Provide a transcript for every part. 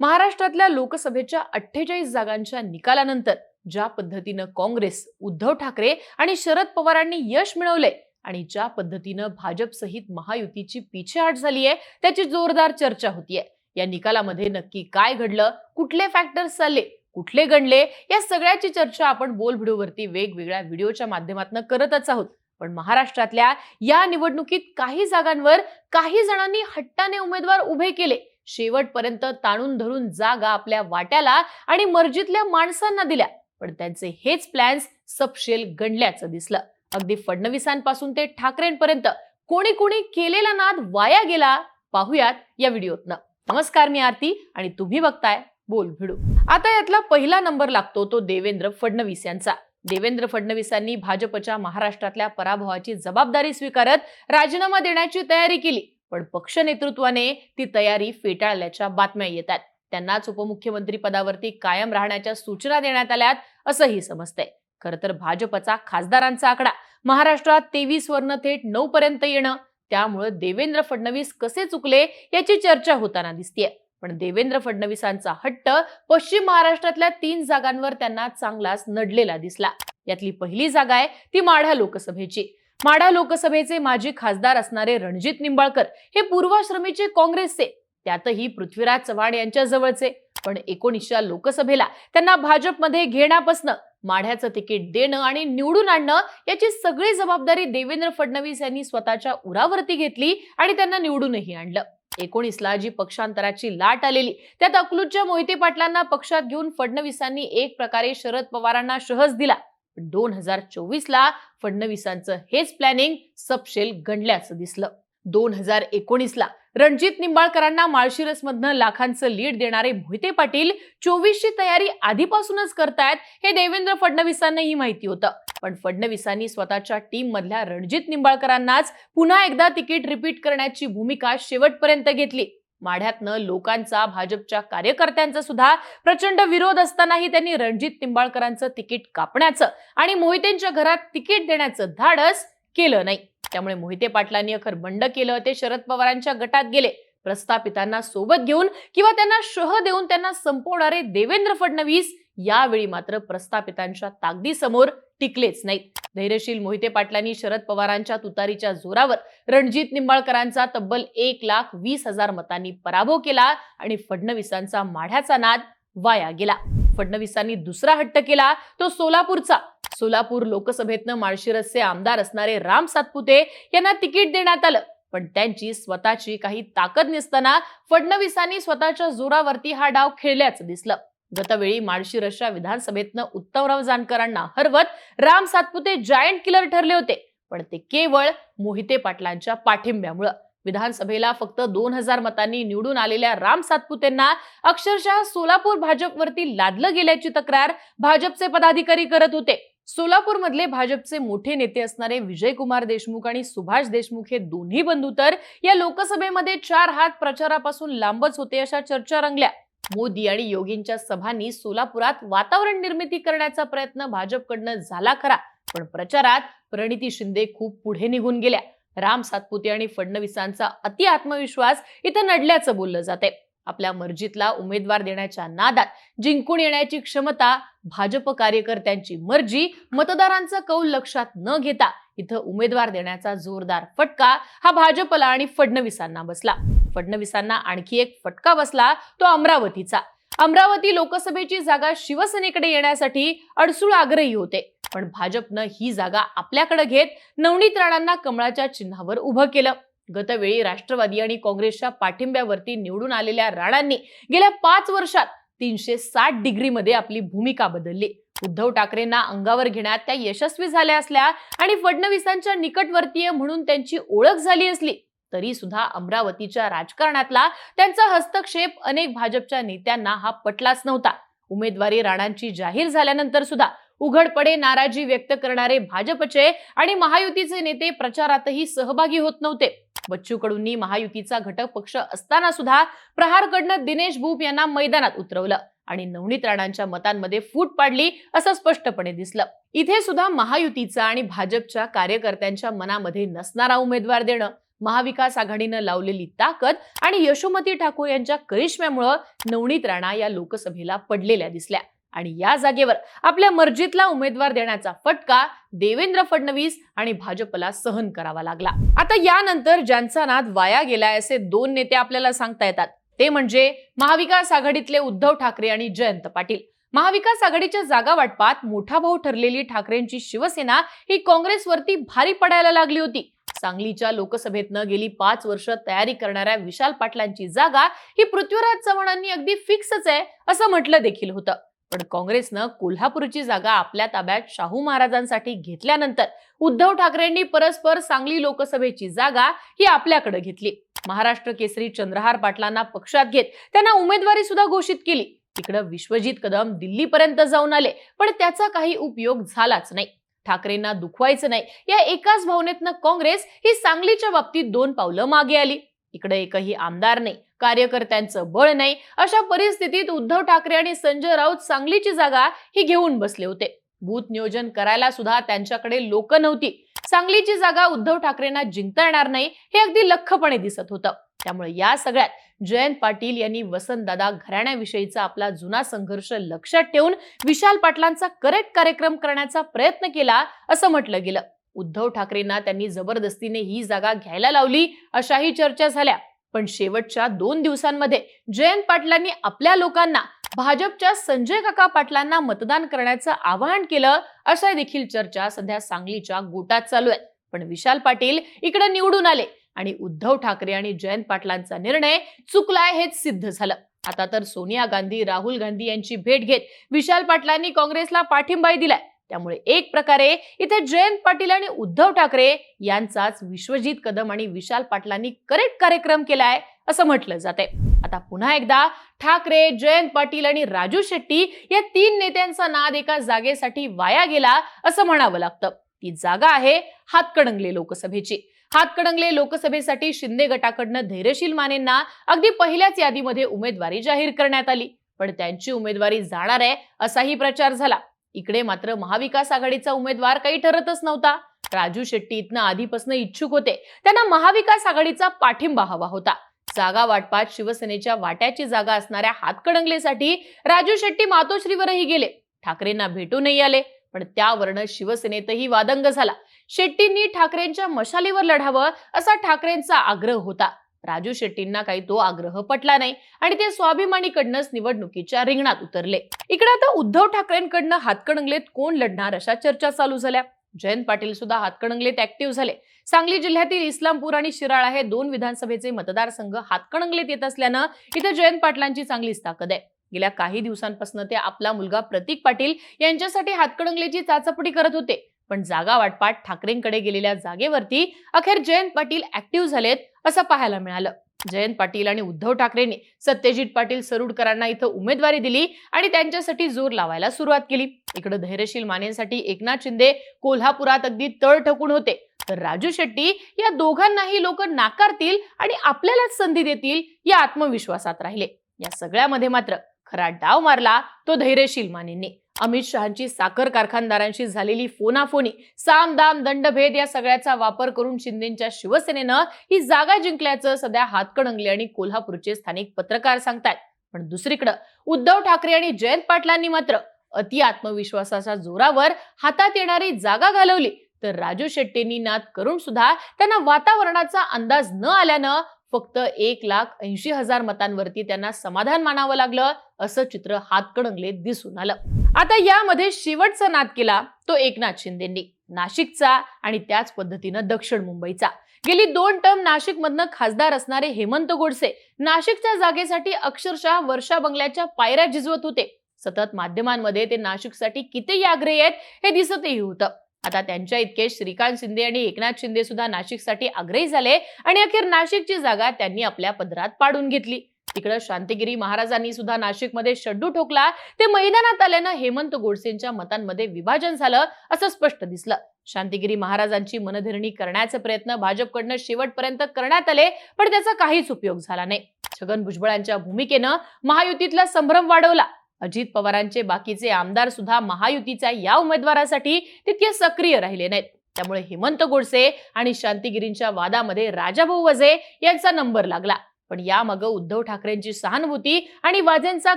महाराष्ट्रातल्या लोकसभेच्या अठ्ठेचाळीस जागांच्या निकालानंतर ज्या पद्धतीनं काँग्रेस उद्धव ठाकरे आणि शरद पवारांनी यश मिळवलंय आणि ज्या पद्धतीनं भाजप सहित महायुतीची पिछेहाट आहे त्याची जोरदार चर्चा होतीये. या निकालामध्ये नक्की काय घडलं कुठले फॅक्टर्स चालले कुठले गणले या सगळ्याची चर्चा आपण बोलभिडूवरती वेगवेगळ्या व्हिडिओच्या माध्यमातून करतच आहोत. पण महाराष्ट्रातल्या या निवडणुकीत काही जागांवर काही जणांनी हट्टाने उमेदवार उभे केले. शेवटपर्यंत ताणून धरून जागा आपल्या वाट्याला आणि मर्जीतल्या माणसांना दिल्या. पण त्यांचे हेच प्लॅन्स सपशेल गणल्याचं दिसलं. अगदी फडणवीसांपासून ते ठाकरेंपर्यंत कोणी कोणी केलेला नाद वाया गेला पाहुयात या व्हिडिओतनं. नमस्कार मी आरती आणि तुम्ही बघताय बोल भिडू. आता यातला पहिला नंबर लागतो तो देवेंद्र फडणवीस यांचा. देवेंद्र फडणवीसांनी भाजपच्या महाराष्ट्रातल्या पराभवाची जबाबदारी स्वीकारत राजीनामा देण्याची तयारी केली. पण पक्ष नेतृत्वाने ती तयारी फेटाळल्याच्या बातम्या येतात. त्यांनाच उपमुख्यमंत्री पदावरती कायम राहण्याच्या सूचना देण्यात आल्यात असंही समजतंय. खरं तर भाजपचा खासदारांचा आकडा महाराष्ट्रात तेवीस वरनं थेट नऊ पर्यंत येणं त्यामुळे देवेंद्र फडणवीस कसे चुकले याची चर्चा होताना दिसतीये. पण देवेंद्र फडणवीसांचा हट्ट पश्चिम महाराष्ट्रातल्या तीन जागांवर त्यांना चांगलाच नडलेला दिसला. यातली पहिली जागा आहे ती माढा लोकसभेची. माडा लोकसभेचे माजी खासदार असणारे रणजित निंबाळकर हे पूर्वाश्रमीचे काँग्रेसचे. त्यातही पृथ्वीराज चव्हाण यांच्या जवळचे. पण एकोणीसच्या लोकसभेला त्यांना भाजपमध्ये घेण्यापासनं माढ्याचं तिकीट देणं आणि निवडून आणणं याची सगळी जबाबदारी देवेंद्र फडणवीस यांनी स्वतःच्या उरावरती घेतली आणि त्यांना निवडूनही आणलं. एकोणीसला जी पक्षांतराची लाट आलेली त्यात अकलूजच्या मोहिते पाटलांना पक्षात घेऊन फडणवीसांनी एक प्रकारे शरद पवारांना शहज दिला. पण दोन हजार चोवीस ला फडणवीसांचं हेच प्लॅनिंग सपशेल गणल्याचं दिसलं. दोन हजार एकोणीसला रणजित निंबाळकरांना माळशिरसमधनं लाखांचं लीड देणारे मोहिते पाटील चोवीसची तयारी आधीपासूनच करतायत हे देवेंद्र फडणवीसांनाही माहिती होतं. पण फडणवीसांनी स्वतःच्या टीम मधल्या रणजित निंबाळकरांनाच पुन्हा एकदा तिकीट रिपीट करण्याची भूमिका शेवटपर्यंत घेतली. माढ्यातनं लोकांचा भाजपच्या कार्यकर्त्यांचा सुद्धा प्रचंड विरोध असतानाही त्यांनी रणजित निंबाळकरांचं तिकीट कापण्याचं आणि मोहितेंच्या घरात तिकीट देण्याचं धाडस केलं नाही. त्यामुळे मोहिते पाटलांनी अखर बंड केलं ते शरद पवारांच्या गटात गेले. प्रस्थापितांना सोबत घेऊन किंवा त्यांना शह देऊन त्यांना संपवणारे देवेंद्र फडणवीस यावेळी मात्र प्रस्थापितांच्या ताकदीसमोर टिकलेच नाहीत. धैर्यशील मोहिते पाटलांनी शरद पवारांच्या तुतारीच्या जोरावर रणजित निंबाळकरांचा तब्बल एक लाख वीस हजार मतांनी पराभव केला आणि फडणवीसांचा माढ्याचा नाद वाया गेला. फडणवीसांनी दुसरा हट्ट केला तो सोलापूरचा. सोलापूर लोकसभेतनं माळशिरसचे आमदार असणारे राम सातपुते यांना तिकीट देण्यात आलं. पण त्यांची स्वतःची काही ताकद नसताना फडणवीसांनी स्वतःच्या जोरावरती हा डाव खेळल्याचं दिसलं. गतवेळी माळशिरसच्या विधानसभेतनं उत्तमराव जानकरांना हरवत राम सातपुते जायंट किलर ठरले होते. पण ते केवळ मोहिते पाटलांच्या पाठिंब्यामुळं. विधानसभेला फक्त दोन हजार मतांनी निवडून आलेल्या राम सातपुतेंना अक्षरशः सोलापूर भाजपवरती लादलं गेल्याची तक्रार भाजपचे पदाधिकारी करत होते. सोलापूर मधले भाजपचे मोठे नेते असणारे विजयकुमार देशमुख आणि सुभाष देशमुख हे दोन्ही बंधू तर या लोकसभेमध्ये चार हात प्रचारापासून लांबच होते अशा चर्चा रंगल्या. मोदी आणि योगींच्या सभांनी सोलापुरात वातावरण निर्मिती करण्याचा प्रयत्न भाजपकडनं झाला खरा पण प्रचारात प्रणिती शिंदे खूप पुढे निघून गेल्या. राम सातपुते आणि फडणवीसांचा अति आत्मविश्वास इथं नडल्याचं बोललं जाते आपल्या मर्जीतला उमेदवार देण्याच्या नादात जिंकून येण्याची क्षमता भाजप कार्यकर्त्यांची मर्जी मतदारांचा कौल लक्षात न घेता इथं उमेदवार देण्याचा जोरदार फटका हा भाजपला आणि फडणवीसांना बसला. फडणवीसांना आणखी एक फटका बसला तो अमरावतीचा. अमरावती लोकसभेची जागा शिवसेनेकडे येण्यासाठी अडसूळ आग्रही होते. पण भाजपनं ही जागा आपल्याकडे घेत नवनीत राणांना कमळाच्या चिन्हावर उभं केलं. गतवेळी राष्ट्रवादी आणि काँग्रेसच्या पाठिंब्यावरती निवडून आलेल्या राणांनी गेल्या पाच वर्षात तीनशे साठ डिग्रीमध्ये आपली भूमिका बदलली. उद्धव ठाकरेंना अंगावर घेण्यात त्या यशस्वी झाल्या असल्या आणि फडणवीसांच्या निकटवर्तीय म्हणून त्यांची ओळख झाली असली तरी सुद्धा अमरावतीच्या राजकारणातला त्यांचा हस्तक्षेप अनेक भाजपच्या नेत्यांना हा पटलाच नव्हता. उमेदवारी राणांची जाहीर झाल्यानंतर सुद्धा उघडपणे नाराजी व्यक्त करणारे भाजपचे आणि महायुतीचे नेते प्रचारातही सहभागी होत नव्हते. बच्चू कडूंनी महायुतीचा घटक पक्ष असताना सुद्धा प्रहारकडनं दिनेश भूप यांना मैदानात उतरवलं. आणि नवनीत राणांच्या मतांमध्ये फूट पाडली असं स्पष्टपणे दिसलं. इथे सुद्धा महायुतीचा आणि भाजपच्या कार्यकर्त्यांच्या मनामध्ये नसणारा उमेदवार देणं महाविकास आघाडीनं लावलेली ताकद आणि यशोमती ठाकूर यांच्या करिश्म्यामुळं नवनीत राणा या लोकसभेला पडलेल्या दिसल्या. आणि या जागेवर आपल्या मर्जीतला उमेदवार देण्याचा फटका देवेंद्र फडणवीस आणि भाजपला सहन करावा लागला. आता यानंतर ज्यांचा नाद वाया गेलाय असे दोन नेते आपल्याला सांगता येतात. ते म्हणजे महाविकास आघाडीतले उद्धव ठाकरे आणि जयंत पाटील. महाविकास आघाडीच्या जागा वाटपात मोठा भाऊ ठरलेली ठाकरेंची शिवसेना ही काँग्रेसवरती भारी पडायला लागली होती. सांगलीच्या लोकसभेतनं गेली पाच वर्ष तयारी करणाऱ्या विशाल पाटलांची जागा ही पृथ्वीराज चव्हाणांनी अगदी फिक्सच आहे असं म्हटलं देखील होतं. पण काँग्रेसनं कोल्हापूरची जागा आपल्या ताब्यात शाहू महाराजांसाठी घेतल्यानंतर उद्धव ठाकरेंनी परस्पर सांगली लोकसभेची जागा ही आपल्याकडे घेतली. महाराष्ट्र केसरी चंद्रहार पाटलांना पक्षात घेत त्यांना उमेदवारी सुद्धा घोषित केली. तिकडं विश्वजित कदम दिल्लीपर्यंत जाऊन आले पण त्याचा काही उपयोग झालाच नाही. ठाकरेंना दुखवायचं नाही. या एकाच भावनेतनं काँग्रेस ही सांगलीच्या बाबतीत दोन पावलं मागे आली. इकडे एकही आमदार नाही कार्यकर्त्यांचं बळ नाही अशा परिस्थितीत उद्धव ठाकरे आणि संजय राऊत सांगलीची जागा ही घेऊन बसले होते. बूथ नियोजन करायला सुद्धा त्यांच्याकडे लोक नव्हती. सांगलीची जागा उद्धव ठाकरेंना जिंकता येणार नाही हे अगदी लख्खपणे दिसत होतं. त्यामुळे या सगळ्यात जयंत पाटील यांनी वसंतदादा घराण्याविषयीचा आपला जुना संघर्ष लक्षात ठेवून विशाल पाटलांचा करेक्ट कार्यक्रम करण्याचा प्रयत्न केला असं म्हटलं गेलं. उद्धव ठाकरेंना त्यांनी जबरदस्तीने ही जागा घ्यायला लावली अशाही चर्चा झाल्या. पण शेवटच्या दोन दिवसांमध्ये जयंत पाटलांनी आपल्या लोकांना भाजपच्या संजय काका पाटलांना मतदान करण्याचं आवाहन केलं अशा देखील चर्चा सध्या सांगलीच्या गोटात चालू आहे. पण विशाल पाटील इकडे निवडून आले आणि उद्धव ठाकरे आणि जयंत पाटलांचा निर्णय चुकलाय हेच सिद्ध झालं. आता तर सोनिया गांधी राहुल गांधी यांची भेट घेत विशाल पाटलांनी काँग्रेसला पाठिंबाही दिलाय. त्यामुळे एक प्रकारे इथे जयंत पाटील आणि उद्धव ठाकरे यांचाच विश्वजित कदम आणि विशाल पाटलांनी करेक्ट कार्यक्रम केलाय असं म्हटलं जाते आता पुन्हा एकदा ठाकरे जयंत पाटील आणि राजू शेट्टी या तीन नेत्यांचा नाद एका जागेसाठी वाया गेला असं म्हणावं लागतं. ती जागा आहे हातकडंगले लोकसभेची. हातकडंगले लोकसभेसाठी शिंदे गटाकडनं धैर्यशील मानेंना अगदी पहिल्याच यादीमध्ये उमेदवारी जाहीर करण्यात आली. पण त्यांची उमेदवारी जाणार आहे असाही प्रचार झाला. इकडे मात्र महाविकास आघाडीचा उमेदवार काही ठरतच नव्हता. राजू शेट्टी इथनं आधीपासून इच्छुक होते. त्यांना महाविकास आघाडीचा पाठिंबा हवा होता. जागा वाटपात शिवसेनेच्या वाट्याची जागा असणाऱ्या हातकडंगलेसाठी राजू शेट्टी मातोश्रीवरही गेले. ठाकरेंना भेटूनही आले पण त्यावरनं शिवसेनेतही वादंग झाला. शेट्टींनी ठाकरेंच्या मशालीवर लढावं असा ठाकरेंचा आग्रह होता. राजू शेट्टींना काही तो आग्रह पटला नाही आणि ते स्वाभिमानीकडनंच निवडणुकीच्या रिंगणात उतरले. इकडे आता उद्धव ठाकरेंकडनं हातकणंगलेत कोण लढणार अशा चर्चा चालू झाल्या. जयंत पाटील सुद्धा हातकणंगलेत ऍक्टिव्ह झाले. सांगली जिल्ह्यातील इस्लामपूर आणि शिराळा हे दोन विधानसभेचे मतदारसंघ हातकणंगलेत येत असल्यानं इथे जयंत पाटलांची चांगलीच ताकद आहे. गेल्या काही दिवसांपासून ते आपला मुलगा प्रतीक पाटील यांच्यासाठी हातकणंगलेची चाचपडी करत होते. पण जागा वाटपाट ठाकरेंकडे गेलेल्या जागेवरती अखेर जयंत पाटील ऍक्टिव्ह झालेत असं पाहायला मिळालं. जयंत पाटील आणि उद्धव ठाकरेंनी सत्यजित पाटील सरुडकरांना इथं उमेदवारी दिली आणि त्यांच्यासाठी जोर लावायला सुरुवात केली. इकडे धैर्यशील मानेसाठी एकनाथ शिंदे कोल्हापुरात अगदी तळ ठकून होते. तर राजू शेट्टी या दोघांनाही लोक नाकारतील आणि आपल्यालाच संधी देतील या आत्मविश्वासात राहिले. या सगळ्यामध्ये मात्र खरा डाव मारला तो धैर्यशील मानेंनी. अमित शहांची साखर कारखानदारांशी झालेली फोनाफोनी साम दाम दंडभेद या सगळ्याचा वापर करून शिंदेच्या शिवसेनेनं ही जागा जिंकल्याचं सध्या हातकणंगले आणि कोल्हापूरचे स्थानिक पत्रकार सांगतायत. पण दुसरीकडं उद्धव ठाकरे आणि जयंत पाटलांनी मात्र अति आत्मविश्वासाच्या जोरावर हातात येणारी जागा घालवली. तर राजू शेट्टींनी नाद करून सुद्धा त्यांना वातावरणाचा अंदाज न आल्यानं फक्त एक लाख ऐंशी हजार मतांवरती त्यांना समाधान मानावं लागलं असं चित्र हातकडंगले दिसून आलं. आता यामध्ये शेवटचा नाद केला तो एकनाथ शिंदेंनी नाशिकचा आणि त्याच पद्धतीनं दक्षिण मुंबईचा. गेली दोन टर्म नाशिक मधनं खासदार असणारे हेमंत गोडसे नाशिकच्या जागेसाठी अक्षरशः वर्षा बंगल्याच्या पायऱ्या झिजवत होते. सतत माध्यमांमध्ये ते नाशिकसाठी किती आग्रही आहेत हे दिसतही होतं. आता त्यांच्या इतके श्रीकांत शिंदे आणि एकनाथ शिंदे सुद्धा नाशिकसाठी आग्रही झाले आणि अखेर नाशिकची जागा त्यांनी आपल्या पदरात पाडून घेतली. तिकडं शांतिगिरी महाराजांनी सुद्धा नाशिकमध्ये शड्डू ठोकला. ते मैदानात आल्यानं हेमंत गोडसेंच्या मतांमध्ये विभाजन झालं असं स्पष्ट दिसलं. शांतिगिरी महाराजांची मनधरणी करण्याचे प्रयत्न भाजपकडनं शेवटपर्यंत करण्यात आले पण त्याचा काहीच उपयोग झाला नाही. छगन भुजबळांच्या भूमिकेनं महायुतीतला संभ्रम वाढवला. अजित पवारांचे बाकीचे आमदार सुद्धा महायुतीच्या या उमेदवारासाठी तितके सक्रिय राहिले नाहीत. त्यामुळे हेमंत गोडसे आणि शांतीगिरींच्या वादामध्ये राजाभाऊ वझे यांचा नंबर लागला. पण यामागं उद्धव ठाकरेंची सहानुभूती आणि वाजेंचा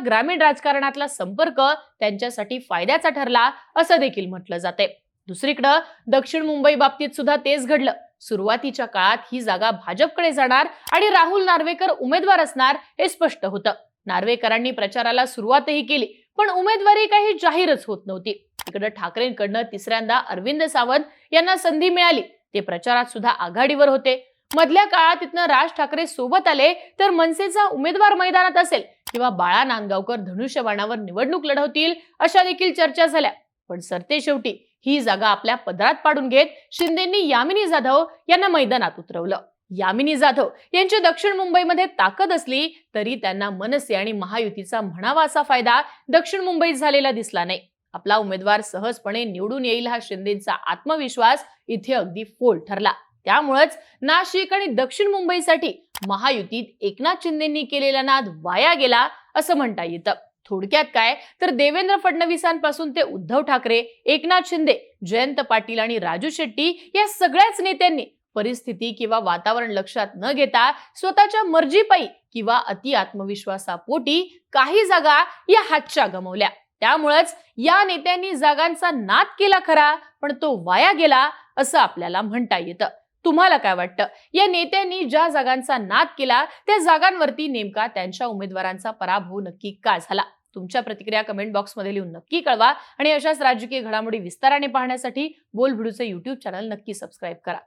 ग्रामीण राजकारणातला संपर्क त्यांच्यासाठी फायद्याचा ठरला असं देखील म्हटलं जाते. दुसरीकडं दक्षिण मुंबई बाबतीत सुद्धा तेच घडलं. सुरुवातीच्या काळात ही जागा भाजपकडे जाणार आणि राहुल नार्वेकर उमेदवार असणार हे स्पष्ट होतं. नार्वेकरांनी प्रचाराला सुरुवातही केली पण उमेदवारी काही जाहीरच होत नव्हती. इकडे ठाकरेंकडनं तिसऱ्यांदा अरविंद सावंत यांना संधी मिळाली. ते प्रचारात सुद्धा आघाडीवर होते. मधल्या काळात तिथनं राज ठाकरे सोबत आले तर मनसेचा उमेदवार मैदानात असेल किंवा बाळा नांदगावकर धनुष्यबाणावर निवडणूक लढवतील अशा देखील चर्चा झाल्या. पण सरते शेवटी ही जागा आपल्या पदरात पाडून घेत शिंदेंनी यामिनी जाधव यांना मैदानात उतरवलं. यामिनी जाधव यांची दक्षिण मुंबईमध्ये ताकद असली तरी त्यांना मनसे आणि महायुतीचा म्हणावा असा फायदा दक्षिण मुंबईत झालेला दिसला नाही. आपला उमेदवार सहजपणे निवडून येईल हा शिंदेचा आत्मविश्वास इथे अगदी फोल ठरला. त्यामुळेच नाशिक आणि दक्षिण मुंबईसाठी महायुतीत एकनाथ शिंदेंनी केलेला नाद वाया गेला असं म्हणता येतं. थोडक्यात काय? तर देवेंद्र फडणवीसांपासून ते उद्धव ठाकरे एकनाथ शिंदे जयंत पाटील आणि राजू शेट्टी या सगळ्याच नेत्यांनी परिस्थिती किंवा वातावरण लक्षात न घेता स्वतःच्या मर्जीपायी किंवा अति आत्मविश्वासापोटी काही जागा या हातच्या गमवल्या. त्यामुळेच या नेत्यांनी जागांचा नाद केला खरा पण तो वाया गेला असं आपल्याला म्हणता येतं. तुम्हाला काय वाटतं? या नेत्यांनी ज्या जागांचा नाद केला त्या जागांवरती नेमका त्यांच्या उमेदवारांचा पराभव नक्की का झाला? तुमच्या प्रतिक्रिया कमेंट बॉक्समध्ये लिहून नक्की कळवा आणि अशाच राजकीय घडामोडी विस्ताराने पाहण्यासाठी बोलभिडूचे युट्यूब चॅनल नक्की सबस्क्राईब करा.